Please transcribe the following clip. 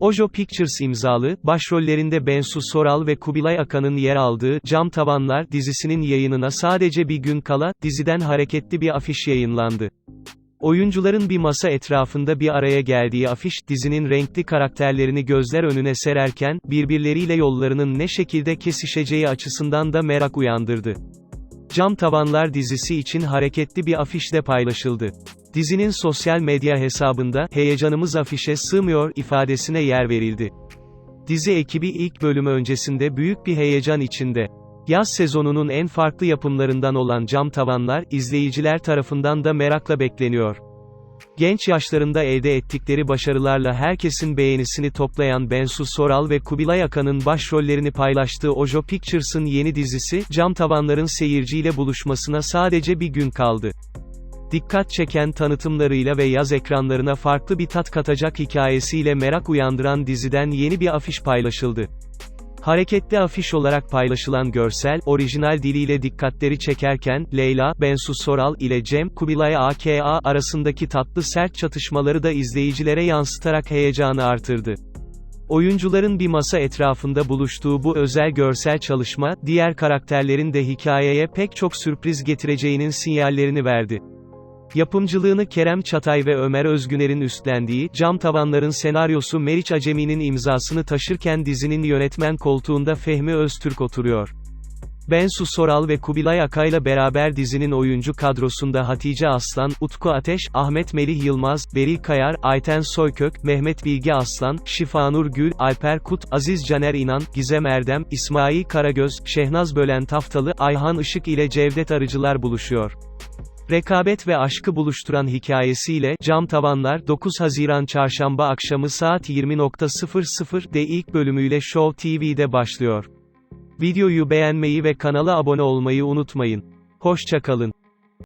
Ojo Pictures imzalı, başrollerinde Bensu Soral ve Kubilay Akan'ın yer aldığı Cam Tavanlar dizisinin yayınına sadece bir gün kala, diziden hareketli bir afiş yayınlandı. Oyuncuların bir masa etrafında bir araya geldiği afiş, dizinin renkli karakterlerini gözler önüne sererken, birbirleriyle yollarının ne şekilde kesişeceği açısından da merak uyandırdı. Cam Tavanlar dizisi için hareketli bir afiş de paylaşıldı. Dizinin sosyal medya hesabında, heyecanımız afişe sığmıyor ifadesine yer verildi. Dizi ekibi ilk bölümü öncesinde büyük bir heyecan içinde. Yaz sezonunun en farklı yapımlarından olan Cam Tavanlar, izleyiciler tarafından da merakla bekleniyor. Genç yaşlarında elde ettikleri başarılarla herkesin beğenisini toplayan Bensu Soral ve Kubilay Akan'ın başrollerini paylaştığı Ojo Pictures'ın yeni dizisi, Cam Tavanlar'ın seyirciyle buluşmasına sadece bir gün kaldı. Dikkat çeken tanıtımlarıyla ve yaz ekranlarına farklı bir tat katacak hikayesiyle merak uyandıran diziden yeni bir afiş paylaşıldı. Hareketli afiş olarak paylaşılan görsel, orijinal diliyle dikkatleri çekerken, Leyla, Bensu Soral ile Cem, Kubilay AKA arasındaki tatlı sert çatışmaları da izleyicilere yansıtarak heyecanı artırdı. Oyuncuların bir masa etrafında buluştuğu bu özel görsel çalışma, diğer karakterlerin de hikayeye pek çok sürpriz getireceğinin sinyallerini verdi. Yapımcılığını Kerem Çatay ve Ömer Özgüner'in üstlendiği, Cam Tavanlar'ın senaryosu Meriç Acemi'nin imzasını taşırken dizinin yönetmen koltuğunda Fehmi Öztürk oturuyor. Bensu Soral ve Kubilay Akay'la beraber dizinin oyuncu kadrosunda Hatice Aslan, Utku Ateş, Ahmet Melih Yılmaz, Beril Kayar, Ayten Soykök, Mehmet Bilge Aslan, Şifanur Gül, Alper Kut, Aziz Caner İnan, Gizem Erdem, İsmail Karagöz, Şehnaz Bölen Taftalı, Ayhan Işık ile Cevdet Arıcılar buluşuyor. Rekabet ve aşkı buluşturan hikayesiyle, Cam Tavanlar, 9 Haziran Çarşamba akşamı saat 20.00'de ilk bölümüyle Show TV'de başlıyor. Videoyu beğenmeyi ve kanala abone olmayı unutmayın. Hoşçakalın.